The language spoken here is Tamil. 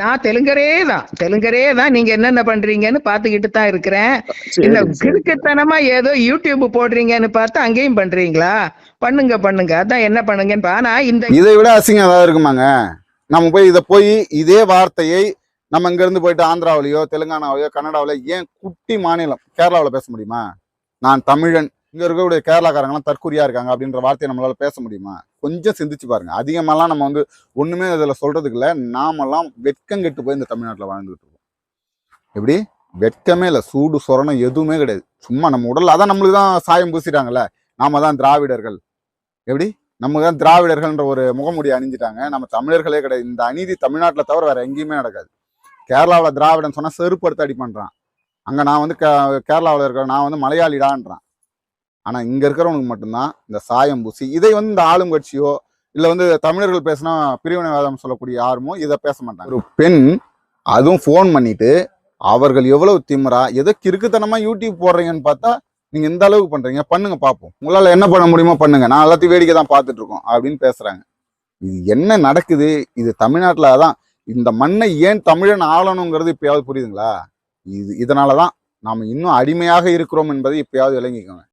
நான் தெலுங்கரே தான். தெலுங்கரே தான் நீங்க என்னென்ன பண்றீங்கன்னு பாத்துக்கிட்டு தான் இருக்கிறேன். இந்த. கிறுக்குத்தனமா ஏதோ யூடியூப் போடுறீங்கன்னு பார்த்து அங்கேயும் பண்றீங்களா? பண்ணுங்க பண்ணுங்க. அதான் என்ன பண்ணுங்கன்னு. ஆனா இந்த இதை விட அசிங்கம் ஏதாவது இருக்குமாங்க? நம்ம போய் இதை போய் இதே வார்த்தையை நம்ம இங்க இருந்து போயிட்டு ஆந்திராவிலயோ தெலுங்கானாவிலயோ கன்னடாவிலயோ ஏன் குட்டி மாநிலம் கேரளாவில் பேச முடியுமா? நான் தமிழன். இங்கே இருக்கக்கூடிய கேரளாக்காரங்களாம் தற்குறியா இருக்காங்க அப்படின்ற வார்த்தையை நம்மளால் பேச முடியுமா? கொஞ்சம் சிந்திச்சு பாருங்க. அதிகமாலாம் நம்ம வந்து ஒன்றுமே இதில் சொல்கிறதுக்கு இல்லை. நாமெல்லாம் வெட்கம் கெட்டு போய் இந்த தமிழ்நாட்டில் வாழ்ந்துட்டு இருக்கோம். எப்படி? வெட்கமே இல்லை. சூடு சொரணம் எதுவுமே கிடையாது. சும்மா நம்ம உடல் அதான் நம்மளுக்கு தான் சாயம் பூசிட்டாங்கல்ல. நாம தான் திராவிடர்கள். எப்படி? நம்ம தான் திராவிடர்கள்ன்ற ஒரு முகமூடி அணிஞ்சிட்டாங்க. நம்ம தமிழர்களே கிடையாது. இந்த அநீதி தமிழ்நாட்டில் தவிர வேற எங்கேயுமே நடக்காது. கேரளாவில் திராவிடன் சொன்னால் செருப்படுத்த அடி பண்ணுறான் அங்கே நான் வந்து கே- கேரளாவுல இருக்கிற நான் வந்து மலையாளிடான்றான். ஆனால் இங்கே இருக்கிறவனுக்கு மட்டும்தான் இந்த சாயம் பூசி இதை வந்து இந்த ஆளும் கட்சியோ இல்லை வந்து தமிழர்கள் பேசினா பிரிவினைவாதம் சொல்லக்கூடிய யாருமோ இதை பேச மாட்டாங்க. ஒரு பெண் அதுவும் ஃபோன் பண்ணிட்டு அவர்கள் எவ்வளவு திமிரா எதோ கிறுக்குத்தனமாக யூடியூப் போடுறீங்கன்னு பார்த்தா நீங்கள் இந்த அளவுக்கு பண்ணுறீங்க பண்ணுங்க பார்ப்போம் உங்களால் என்ன பண்ண முடியுமோ பண்ணுங்க நான் எல்லாத்தையும் வேடிக்கை தான் பார்த்துட்டு இருக்கோம் அப்படின்னு பேசுறாங்க. இது என்ன நடக்குது? இது தமிழ்நாட்டில் தான் இந்த மண்ணை ஏன் தமிழன் ஆளணுங்கிறது இப்பயாவது புரியுதுங்களா? இது இதனாலதான் நாம் இன்னும் அடிமையாக இருக்கிறோம் என்பதை இப்பயாவது விளங்கிக்கோங்க.